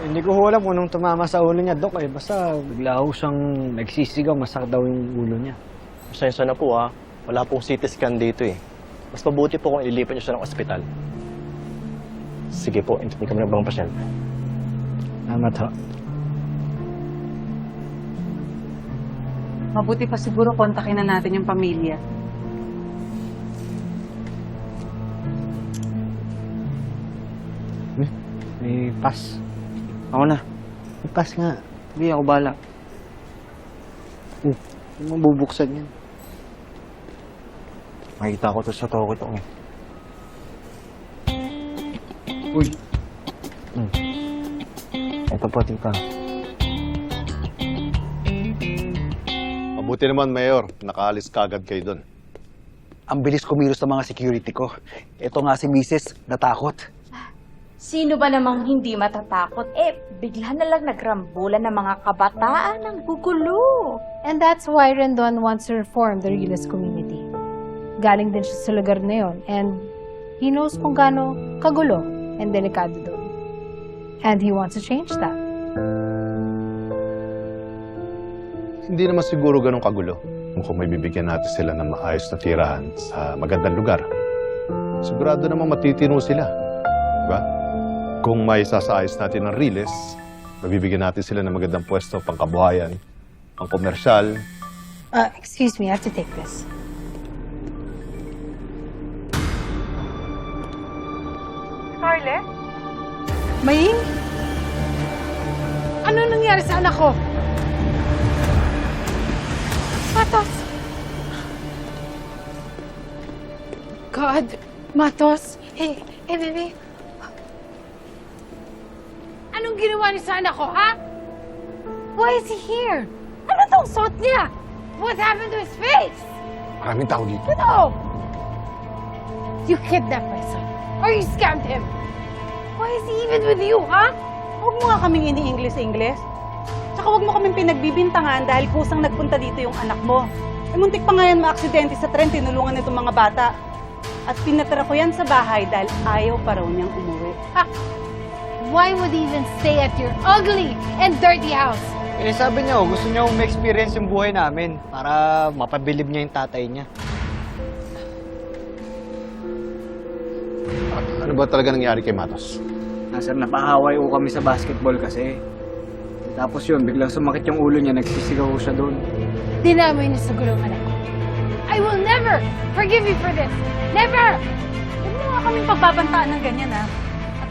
Hindi ko ho alam kung nung tumama sa ulo niya, Dok, eh. Basta bigla ho siyang nagsisigaw, masakit daw yung ulo niya. Pasensya na po ha. Wala pong CT scan dito eh. Mas mabuti po kung ililipat niyo siya ng ospital. Sige po, intindi kami ng bang pasyente. Salamat ho. Mabuti pa siguro kontakin na natin yung pamilya. May pass. Ako na. Pass nga. Hindi, ako bala. Oh, yung mabubuksan yan. Makikita ko to sa toko ito. Eh. Uy, Ito po, tita. Mabuti naman, Mayor. Nakaalis kagad kayo doon. Ang bilis kumilos ng mga security ko. Ito nga si Mrs. natakot. Sino ba namang hindi matatakot? Eh, bigla na lang nagrambulan ng mga kabataan ng gugulo. And that's why Rendon wants to reform the realist community. Galing din siya sa lugar na yun. And he knows kung gaano kagulo and delikado doon. And he wants to change that. Hindi naman siguro ganun kagulo kung may bibigyan natin sila ng maayos na tirahan sa magandang lugar. Sigurado namang matitino sila. Diba? Kung may sasaayos natin ng riles, mabibigyan natin sila ng magandang pwesto pang kabuhayan, pang komersyal, Uh, excuse me, I have to take this. Scarlett? May? Ano nangyari sa anak ko? Matos! God, Matos. Hey, hey, baby. Anong ginawa niya sa anak ko, ha? Why is he here? Ano tong suot niya? What happened to his face? maraming tao dito. No! You kidnapped my son. Or you scammed him. Why is he even with you, ha? Huwag mo nga kaming ini-English-English. Tsaka huwag mo kaming pinagbibintangan dahil kusang nagpunta dito yung anak mo. Eh, muntik pa nga yan maaksidente sa tren, tinulungan nitong mga bata. At pinatira ko yan sa bahay dahil ayaw pa raw niyang umuwi. Why would he even stay at your ugly and dirty house? eh sabi niya, oh, gusto niya ma-experience yung buhay namin para mapabilib niya yung tatay niya. Ano ba talaga nangyari kay Matos? Nasir, napahaway ko kami sa basketball kasi. Tapos yun, biglang sumakit yung ulo niya, nagsisigaw siya doon. Dinamay niya sa gulong anak ko. I will never forgive you for this. Never! Huwag mo nga kaming pagbabantaan ng ganyan, ha?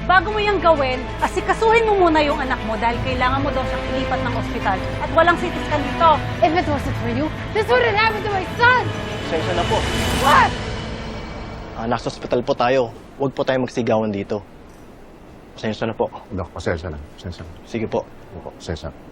Bago mo yung gawin, asikasuhin mo muna yung anak mo dahil kailangan mo daw siyang ilipat ng ospital. At walang CT scan dito. If it wasn't for you, this wouldn't happen to my son! Pasensya na po. What? Ah, nasa ospital po tayo. Huwag po tayo magsigawan dito. Pasensya na po. Dok, pasensya na. Pasensya na. Sige po. Opo, pasensya na.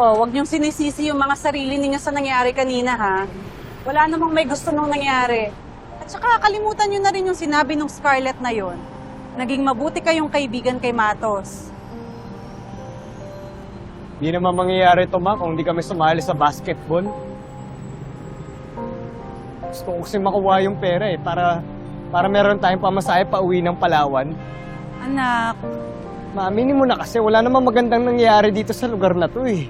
Oh, wag niyong sinisisi yung mga sarili ninyo sa nangyari kanina, ha? Wala namang may gusto nung nangyari. At saka kalimutan niyo na rin yung sinabi nung Scarlett na yon. Naging mabuti kayong kaibigan kay Matos. Hindi naman mangyayari ito, ma, kung hindi kami sumali sa basketball. Gusto ko kasi makuha yung pera eh, para, para meron tayong pamasahe pa uwi ng Palawan. Anak, Ma, aminin mo na kasi wala namang magandang nangyayari dito sa lugar na to eh.